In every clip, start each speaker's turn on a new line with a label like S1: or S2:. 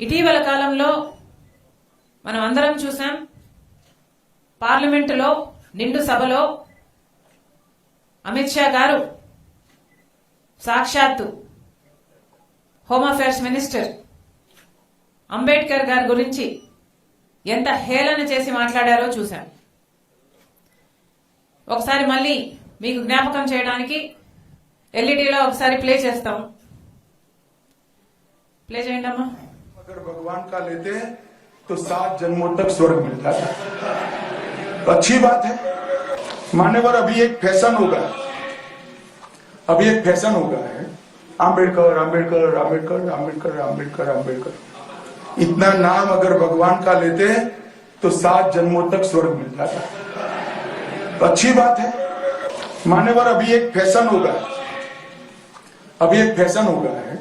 S1: ఇటీవల కాలంలో మనం అందరం చూసాం పార్లమెంటులో నిండు సభలో అమిత్ షా గారు సాక్షాత్తు హోమ్ అఫేర్స్ మినిస్టర్ అంబేద్కర్ గారి గురించి ఎంత హేళన చేసి మాట్లాడారో చూశాం. ఒకసారి మళ్ళీ మీకు జ్ఞాపకం చేయడానికి ఎల్ఈడిలో ఒకసారి ప్లే చేస్తాం. ప్లే చేయండి అమ్మా
S2: अगर भगवान का लेते हैं तो सात जन्मों तक स्वर्ग मिलता तो अच्छी बात है। मान्यवर अभी एक फ़ैशन होगा अभी एक फ़ैशन होगा है। आम्बेडकर आम्बेडकर आम्बेडकर आम्बेडकर आम्बेडकर आम्बेडकर इतना नाम अगर भगवान का लेते हैं तो सात जन्मों तक स्वर्ग मिलता तो अच्छी बात है। मान्यवर अभी एक फ़ैशन होगा अभी एक फ़ैशन होगा है।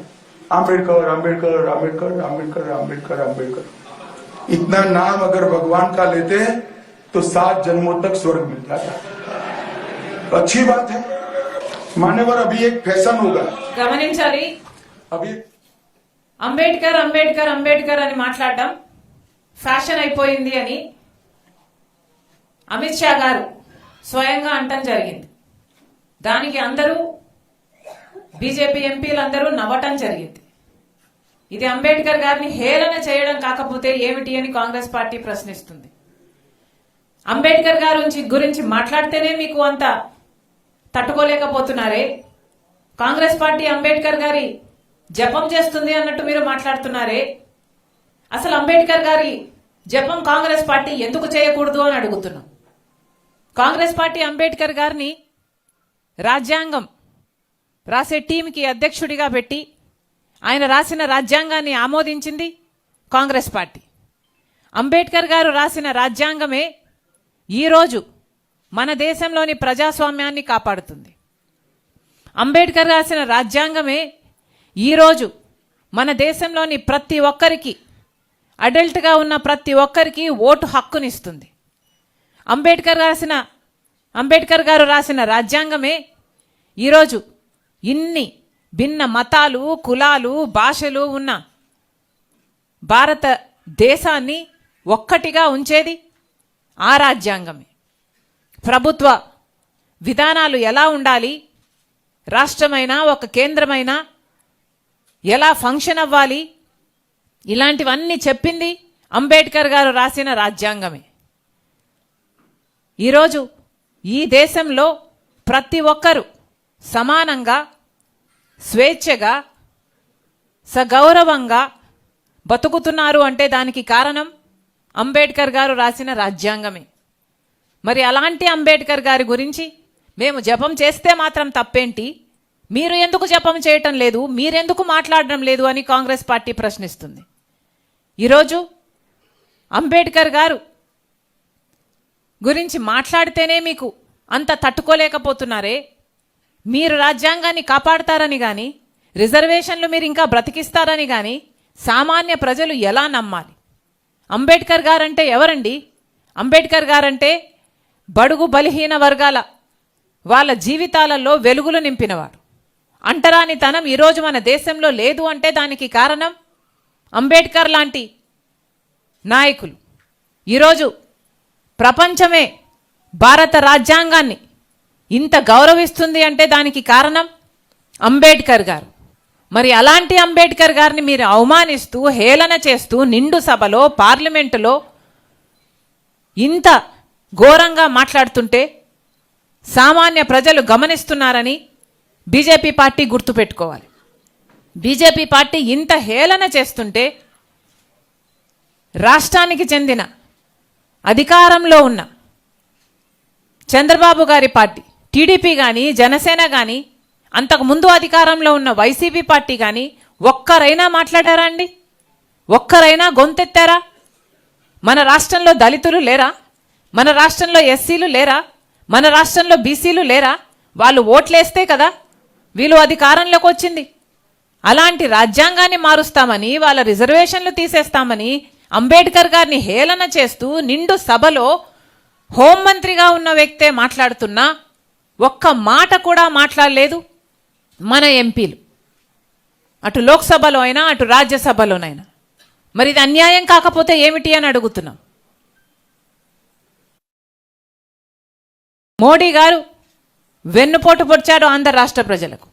S2: आम्बेडकर आम्बेडकर आम्बेडकर आम्बेडकर आम्बेडकर आम्बेडकर इतना नाम अगर भगवान का लेते तो सात जन्मों तक स्वर्ग मिलता था तो अच्छी बात है मान्यवर अभी एक फैशन हो गया
S1: గమనించాలి
S2: अभी
S1: అంబేద్కర్ అంబేద్కర్ అంబేద్కర్ అని మాట్లాడడం ఫ్యాషన్ అయిపోయింది అని అమిత్ షా గారు స్వయంగా అంటం జరిగింది దానికి అందరూ బీజేపీ ఎంపీలందరూ నవ్వటం జరిగింది ఇది అంబేద్కర్ గారిని హేళన చేయడం కాకపోతే ఏమిటి అని కాంగ్రెస్ పార్టీ ప్రశ్నిస్తుంది. అంబేద్కర్ గారి గురించి- గురించి మాట్లాడితేనే మీకు అంత తట్టుకోలేకపోతున్నారే? కాంగ్రెస్ పార్టీ అంబేద్కర్ గారి జపం చేస్తుంది అన్నట్టు మీరు మాట్లాడుతున్నారే? అసలు అంబేద్కర్ గారి జపం కాంగ్రెస్ పార్టీ ఎందుకు చేయకూడదు అని అడుగుతున్నాం. కాంగ్రెస్ పార్టీ అంబేద్కర్ గారిని రాజ్యాంగం రాసే టీంకి అధ్యక్షుడిగా పెట్టి ఆయన రాసిన రాజ్యాంగాన్ని ఆమోదించింది కాంగ్రెస్ పార్టీ. అంబేద్కర్ గారు రాసిన రాజ్యాంగమే ఈరోజు మన దేశంలోని ప్రజాస్వామ్యాన్ని కాపాడుతుంది. అంబేద్కర్ రాసిన రాజ్యాంగమే ఈరోజు మన దేశంలోని ప్రతి ఒక్కరికి అడల్ట్గా ఉన్న ప్రతి ఒక్కరికి ఓటు హక్కునిస్తుంది. అంబేద్కర్ రాసిన అంబేద్కర్ గారు రాసిన రాజ్యాంగమే ఈరోజు ఇన్ని భిన్న మతాలు కులాలు భాషలు ఉన్న భారత దేశాన్ని ఒక్కటిగా ఉంచేది ఆ రాజ్యాంగమే. ప్రభుత్వ విధానాలు ఎలా ఉండాలి? రాష్ట్రమైనా ఒక కేంద్రమైనా ఎలా ఫంక్షన్ అవ్వాలి? ఇలాంటివన్నీ చెప్పింది అంబేద్కర్ గారు రాసిన రాజ్యాంగమే. ఈరోజు ఈ దేశంలో ప్రతి ఒక్కరూ సమానంగా స్వేచ్ఛగా సగౌరవంగా బతుకుతున్నారు అంటే దానికి కారణం అంబేద్కర్ గారు రాసిన రాజ్యాంగమే. మరి అలాంటి అంబేద్కర్ గారి గురించి మేము జపం చేస్తే మాత్రం తప్పేంటి? మీరు ఎందుకు జపం చేయటం లేదు? మీరెందుకు మాట్లాడడం లేదు అని కాంగ్రెస్ పార్టీ ప్రశ్నిస్తుంది. ఈరోజు అంబేద్కర్ గారు గురించి మాట్లాడితేనే మీకు అంత తట్టుకోలేకపోతున్నారే మీరు రాజ్యాంగాన్ని కాపాడతారని కానీ రిజర్వేషన్లు మీరు ఇంకా బ్రతికిస్తారని కానీ సామాన్య ప్రజలు ఎలా నమ్మాలి? అంబేద్కర్ గారంటే ఎవరండి? అంబేద్కర్ గారంటే బడుగు బలహీన వర్గాల వాళ్ళ జీవితాలలో వెలుగులు నింపినవాడు. అంటరానితనం ఈరోజు మన దేశంలో లేదు అంటే దానికి కారణం అంబేద్కర్ లాంటి నాయకులు. ఈరోజు ప్రపంచమే భారత రాజ్యాంగాన్ని ఇంత గౌరవిస్తుంది అంటే దానికి కారణం అంబేద్కర్ గారు. మరి అలాంటి అంబేద్కర్ గారిని మీరు అవమానిస్తూ హేళన చేస్తూ నిండు సభలో పార్లమెంటులో ఇంత ఘోరంగా మాట్లాడుతుంటే సామాన్య ప్రజలు గమనిస్తున్నారని బీజేపీ పార్టీ గుర్తుపెట్టుకోవాలి. బీజేపీ పార్టీ ఇంత హేళన చేస్తుంటే రాష్ట్రానికి చెందిన అధికారంలో ఉన్న చంద్రబాబు గారి పార్టీ టీడీపీ కానీ జనసేన కానీ అంతకు ముందు అధికారంలో ఉన్న వైసీపీ పార్టీ కానీ ఒక్కరైనా మాట్లాడారా అండి? ఒక్కరైనా గొంతెత్తారా? మన రాష్ట్రంలో దళితులు లేరా? మన రాష్ట్రంలో ఎస్సీలు లేరా? మన రాష్ట్రంలో బీసీలు లేరా? వాళ్ళు ఓట్లేస్తే కదా వీళ్ళు అధికారంలోకి వచ్చింది. అలాంటి రాజ్యాంగాన్ని మారుస్తామని వాళ్ళ రిజర్వేషన్లు తీసేస్తామని అంబేద్కర్ గారిని హేళన చేస్తూ నిండు సభలో హోంమంత్రిగా ఉన్న వ్యక్తే మాట్లాడుతున్నా ఒక్క మాట కూడా మాట్లాడలేదు మన ఎంపీలు. అటు లోక్సభలో అయినా అటు రాజ్యసభలోనైనా. మరి ఇది అన్యాయం కాకపోతే ఏమిటి అని అడుగుతున్నాం. మోడీ గారు వెన్నుపోటు పొడిచాడు ఆంధ్ర రాష్ట్ర ప్రజలకు.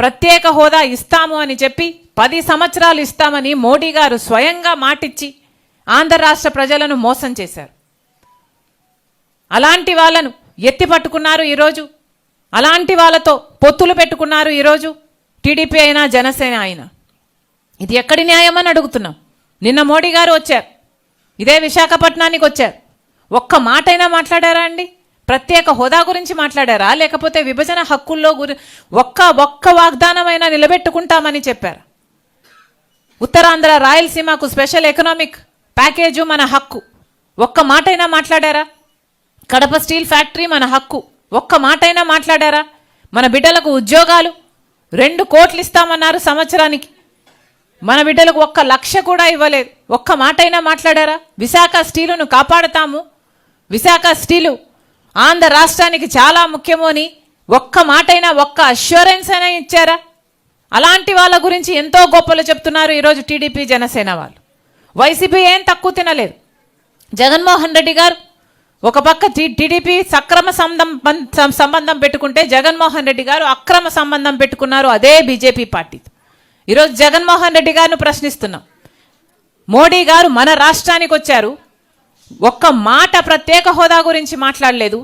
S1: ప్రత్యేక హోదా ఇస్తాము అని చెప్పి పది సంవత్సరాలు ఇస్తామని మోడీ గారు స్వయంగా మాటిచ్చి ఆంధ్ర రాష్ట్ర ప్రజలను మోసం చేశారు. అలాంటి వాళ్ళను ఎత్తి పట్టుకున్నారు ఈరోజు. అలాంటి వాళ్ళతో పొత్తులు పెట్టుకున్నారు ఈరోజు టీడీపీ అయినా జనసేన అయినా. ఇది ఎక్కడి న్యాయం అని అడుగుతున్నాం. నిన్న మోడీ గారు వచ్చారు. ఇదే విశాఖపట్నానికి వచ్చారు. ఒక్క మాటైనా మాట్లాడారా అండి? ప్రత్యేక హోదా గురించి మాట్లాడారా? లేకపోతే విభజన హక్కుల్లో గురి ఒక్క ఒక్క వాగ్దానమైనా నిలబెట్టుకుంటామని చెప్పారు. ఉత్తరాంధ్ర రాయలసీమకు స్పెషల్ ఎకనామిక్ ప్యాకేజు మన హక్కు. ఒక్క మాటైనా మాట్లాడారా? కడప స్టీల్ ఫ్యాక్టరీ మన హక్కు. ఒక్క మాటైనా మాట్లాడారా? మన బిడ్డలకు ఉద్యోగాలు రెండు కోట్లు ఇస్తామన్నారు సంవత్సరానికి. మన బిడ్డలకు ఒక్క లక్ష కూడా ఇవ్వలేదు. ఒక్క మాటైనా మాట్లాడారా? విశాఖ స్టీలును కాపాడుతాము. విశాఖ స్టీలు ఆంధ్ర రాష్ట్రానికి చాలా ముఖ్యము అని ఒక్క మాటైనా ఒక్క అష్యూరెన్స్ అయినా ఇచ్చారా? అలాంటి వాళ్ళ గురించి ఎంతో గొప్పలు చెప్తున్నారు ఈరోజు టీడీపీ జనసేన వాళ్ళు. వైసీపీ ఏం తక్కువ తినలేదు. జగన్మోహన్ రెడ్డి గారు ఒక పక్క టిడిపి టీడీపీ సక్రమ సంబంధం సంబంధం పెట్టుకుంటే జగన్మోహన్ రెడ్డి గారు అక్రమ సంబంధం పెట్టుకున్నారు అదే బీజేపీ పార్టీ. ఈరోజు జగన్మోహన్ రెడ్డి గారిని ప్రశ్నిస్తున్నాం. మోడీ గారు మన రాష్ట్రానికి వచ్చారు. ఒక్క మాట ప్రత్యేక హోదా గురించి మాట్లాడలేదు.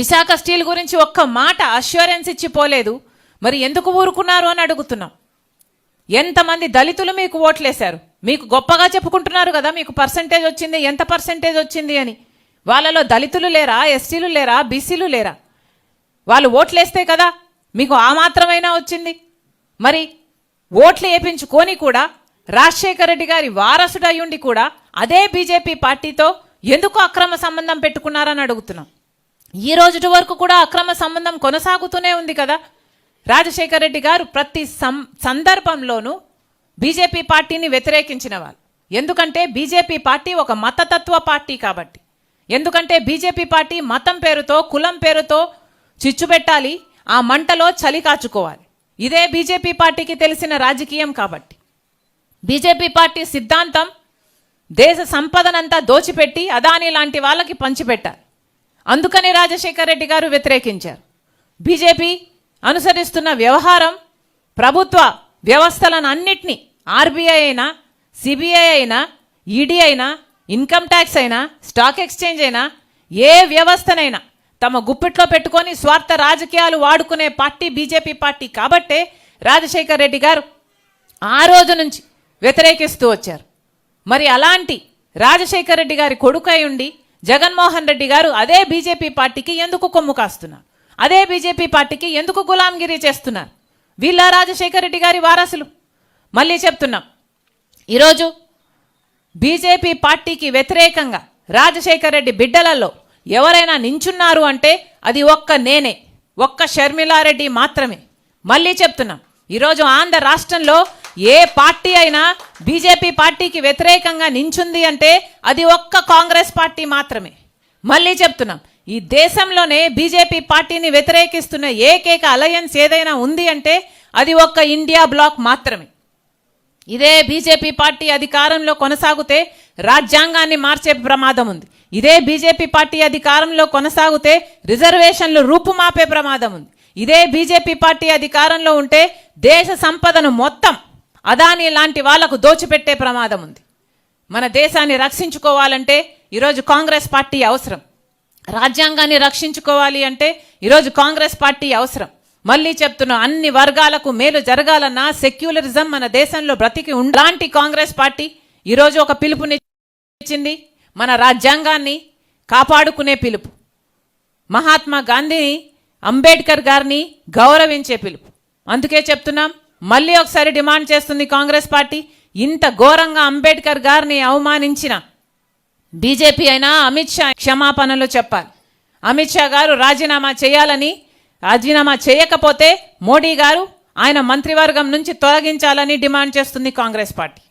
S1: విశాఖ స్టీల్ గురించి ఒక్క మాట అష్యూరెన్స్ ఇచ్చి పోలేదు. మరి ఎందుకు ఊరుకున్నారు అని అడుగుతున్నాం. ఎంతమంది దళితులు మీకు ఓట్లేశారు? మీకు గొప్పగా చెప్పుకుంటున్నారు కదా మీకు పర్సంటేజ్ వచ్చింది ఎంత పర్సంటేజ్ వచ్చింది అని. వాళ్ళలో దళితులు లేరా ఎస్టీలు లేరా బీసీలు లేరా? వాళ్ళు ఓట్లేస్తే కదా మీకు ఆ మాత్రమైనా వచ్చింది? మరి ఓట్లు వేపించుకొని కూడా రాజశేఖర రెడ్డి గారి వారసుడు అయ్యుండి కూడా అదే బీజేపీ పార్టీతో ఎందుకు అక్రమ సంబంధం పెట్టుకున్నారని అడుగుతున్నాం. ఈ రోజుటి వరకు కూడా అక్రమ సంబంధం కొనసాగుతూనే ఉంది కదా? రాజశేఖర రెడ్డి గారు ప్రతి సం సందర్భంలోనూ బీజేపీ పార్టీని వ్యతిరేకించిన వాళ్ళు. ఎందుకంటే బీజేపీ పార్టీ ఒక మతతత్వ పార్టీ కాబట్టి. ఎందుకంటే బీజేపీ పార్టీ మతం పేరుతో కులం పేరుతో చిచ్చు పెట్టాలి ఆ మంటలో చలి కాచుకోవాలి. ఇదే బీజేపీ పార్టీకి తెలిసిన రాజకీయం కాబట్టి. బీజేపీ పార్టీ సిద్ధాంతం దేశ సంపదనంతా దోచిపెట్టి అదాని లాంటి వాళ్ళకి పంచిపెట్టాలి. అందుకని రాజశేఖర్ రెడ్డి గారు వ్యతిరేకించారు. బీజేపీ అనుసరిస్తున్న వ్యవహారం ప్రభుత్వ వ్యవస్థలను అన్నిటినీ ఆర్బీఐ అయినా సిబిఐ అయినా ఈడీ అయినా ఇన్కమ్ ట్యాక్స్ అయినా స్టాక్ ఎక్స్చేంజ్ అయినా ఏ వ్యవస్థనైనా తమ గుప్పిట్లో పెట్టుకొని స్వార్థ రాజకీయాలు వాడుకునే పార్టీ బీజేపీ పార్టీ కాబట్టే రాజశేఖర్ రెడ్డి గారు ఆ రోజు నుంచి వ్యతిరేకిస్తూ వచ్చారు. మరి అలాంటి రాజశేఖర్ రెడ్డి గారి కొడుకై ఉండి జగన్మోహన్ రెడ్డి గారు అదే బీజేపీ పార్టీకి ఎందుకు కొమ్ము కాస్తున్నారు? అదే బీజేపీ పార్టీకి ఎందుకు గులాంగిరి చేస్తున్నారు? వీళ్ళ రాజశేఖర్ రెడ్డి గారి వారసులు. మళ్ళీ చెప్తున్నాం. ఈరోజు బీజేపీ పార్టీకి వ్యతిరేకంగా రాజశేఖర రెడ్డి బిడ్డలలో ఎవరైనా నించున్నారు అంటే అది ఒక్క నేనే ఒక్క షర్మిలారెడ్డి మాత్రమే. మళ్ళీ చెప్తున్నాం ఈరోజు ఆంధ్ర రాష్ట్రంలో ఏ పార్టీ అయినా బీజేపీ పార్టీకి వ్యతిరేకంగా నించుంది అంటే అది ఒక్క కాంగ్రెస్ పార్టీ మాత్రమే. మళ్ళీ చెప్తున్నాం ఈ దేశంలోనే బీజేపీ పార్టీని వ్యతిరేకిస్తున్న ఏకైక అలయన్స్ ఏదైనా ఉంది అంటే అది ఒక్క ఇండియా బ్లాక్ మాత్రమే. ఇదే బీజేపీ పార్టీ అధికారంలో కొనసాగితే రాజ్యాంగాన్ని మార్చే ప్రమాదం ఉంది. ఇదే బీజేపీ పార్టీ అధికారంలో కొనసాగితే రిజర్వేషన్లు రూపుమాపే ప్రమాదం ఉంది. ఇదే బీజేపీ పార్టీ అధికారంలో ఉంటే దేశ సంపదను మొత్తం అదాని లాంటి వాళ్ళకు దోచిపెట్టే ప్రమాదం ఉంది. మన దేశాన్ని రక్షించుకోవాలంటే ఈరోజు కాంగ్రెస్ పార్టీ అవసరం. రాజ్యాంగాన్ని రక్షించుకోవాలి అంటే ఈరోజు కాంగ్రెస్ పార్టీ అవసరం. మళ్ళీ చెప్తున్నా అన్ని వర్గాలకు మేలు జరగాలన్నా సెక్యులరిజం మన దేశంలో బ్రతికి ఉండాలంటి కాంగ్రెస్ పార్టీ ఈరోజు ఒక పిలుపునిచ్చింది మన రాజ్యాంగాన్ని కాపాడుకునే పిలుపు. మహాత్మా గాంధీని అంబేద్కర్ గారిని గౌరవించే పిలుపు. అందుకే చెప్తున్నాం మళ్ళీ ఒకసారి డిమాండ్ చేస్తుంది కాంగ్రెస్ పార్టీ ఇంత ఘోరంగా అంబేద్కర్ గారిని అవమానించిన బీజేపీ అయినా అమిత్ షా క్షమాపణలు చెప్పాలి. అమిత్ షా గారు రాజీనామా చేయాలని రాజీనామా చేయకపోతే మోడీ గారు ఆయన మంత్రివర్గం నుంచి తొలగించాలని డిమాండ్ చేస్తుంది కాంగ్రెస్ పార్టీ.